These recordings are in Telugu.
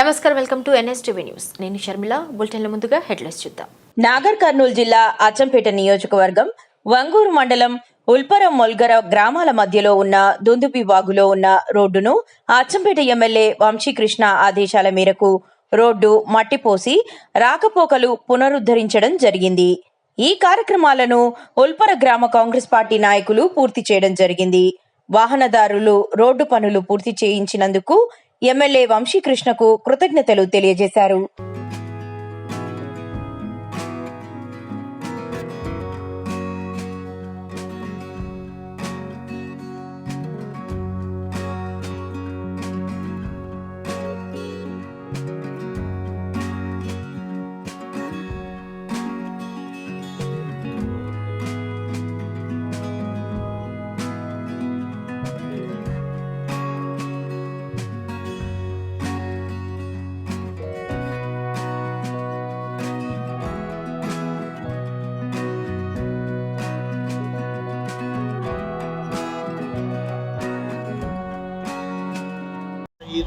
నమస్కారం వెల్కమ్ టు ఎన్ఎస్టీవీ న్యూస్. నేను షర్మిల. బులెటిన్ల ముందుగా హెడ్లైన్స్ చూద్దాం. నాగర్ కర్నూలు జిల్లా అచ్చంపేట నియోజకవర్గం వంగూరు మండలం ఉల్పరం మొల్గర గ్రామాల మధ్యలో ఉన్న దుందుపి వాగులో ఉన్న రోడ్డును అచ్చంపేట ఎమ్మెల్యే వంశీకృష్ణ ఆదేశాల మేరకు రోడ్డు మట్టిపోసి రాకపోకలు పునరుద్ధరించడం జరిగింది. ఈ కార్యక్రమాలను ఉల్పర గ్రామ కాంగ్రెస్ పార్టీ నాయకులు పూర్తి చేయడం జరిగింది. వాహనదారులు రోడ్డు పనులు పూర్తి చేయించినందుకు ఎమ్మెల్యే వంశీకృష్ణకు కృతజ్ఞతలు తెలియజేశారు.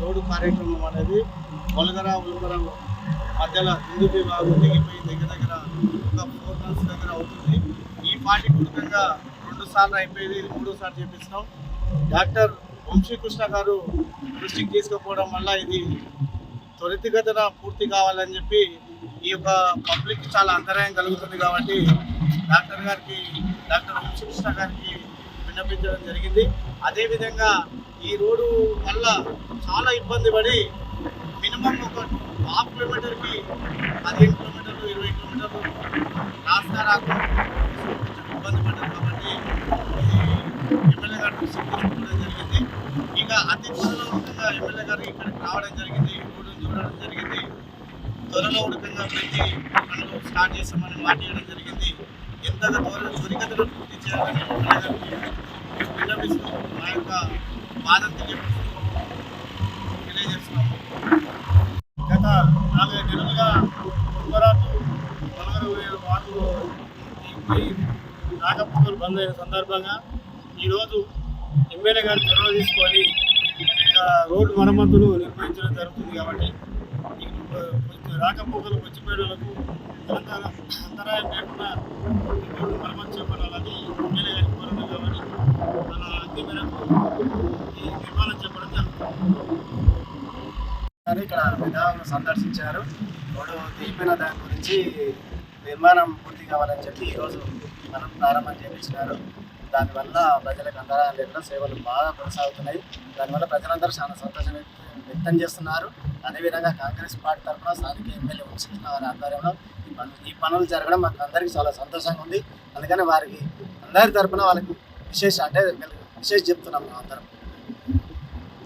రోడ్డు కార్యక్రమం అనేది మొలగర ఉల్పర మధ్యలో హిందూ విభాగం దిగిపోయి దగ్గర దగ్గర ఒక ఫోర్ మంత్స్ దగ్గర అవుతుంది. ఈ పార్టీ పూర్వకంగా రెండు సార్లు అయిపోయింది మూడో సార్లు చేపిస్తాం డాక్టర్ వంశీకృష్ణ గారు దృష్టికి తీసుకుపోవడం వల్ల ఇది త్వరితగతిన పూర్తి కావాలని చెప్పి ఈ యొక్క పబ్లిక్ చాలా అంతరాయం కలుగుతుంది కాబట్టి డాక్టర్ గారికి డాక్టర్ వంశీకృష్ణ గారికి విన్నపించడం జరిగింది. అదేవిధంగా ఈ రోడ్డు వల్ల చాలా ఇబ్బంది పడి మినిమం ఒక హాఫ్ కిలోమీటర్కి పదిహేను కిలోమీటర్లు ఇరవై కిలోమీటర్లు రాస్తా రాకుండా కొంచెం ఇబ్బంది పడ్డారు కాబట్టి ఎమ్మెల్యే గారు దృష్టికి జరిగింది. ఇక అతి త్వరలో ఉండగా ఎమ్మెల్యే గారు ఇక్కడికి రావడం జరిగింది రోడ్డును చూడడం జరిగింది. త్వరలో ఉడకంగా ప్రతి పనులు స్టార్ట్ చేస్తామని మాట్లాడడం జరిగింది. ఎంతగా త్వరగా త్వరిగతిలో పూర్తి చేయాలని ఎమ్మెల్యే గారికి విన్నపిస్తూ బాధను తెలియజేస్తున్నాము గత నాలుగైదు నెలలుగా ఉత్తరాలు నలుగురు వార్డు రాకపోకలు బంద్ అయిన సందర్భంగా ఈరోజు ఎమ్మెల్యే గారు చొరవ తీసుకొని ఇక్కడ రోడ్డు మరమ్మతులు నిర్వహించడం జరుగుతుంది కాబట్టి రాకపోకలు వచ్చిపోయేలకు అంతరాయం లేకుండా ఈ రోడ్డు మరమ్మతు చేపట్టాలని ఎమ్మెల్యే గారి కోరిక కాబట్టి మన అగ్ని మేరకు ఈ నిర్మాణం చెప్పడం జరుగుతుంది గారు ఇక్కడ విధానం సందర్శించారు. ఇప్పుడు తీపిన దాని గురించి నిర్మాణం పూర్తి కావాలని చెప్పి ఈరోజు మనం ప్రారంభం చేయించినారు దానివల్ల ప్రజలకు అంతరాయం లేకుండా సేవలు బాగా కొనసాగుతున్నాయి. దానివల్ల ప్రజలందరూ చాలా సంతోషం వ్యక్తం చేస్తున్నారు. అదేవిధంగా కాంగ్రెస్ పార్టీ తరఫున స్థానిక ఎమ్మెల్యే ఉంచిన వారి ఆధ్వర్యంలో ఈ పనులు ఈ పనులు జరగడం మాకు అందరికీ చాలా సంతోషంగా ఉంది. అందుకని వారికి అందరి తరఫున వాళ్ళకి విశేష అంటే విశేష చెప్తున్నాం మేము అందరం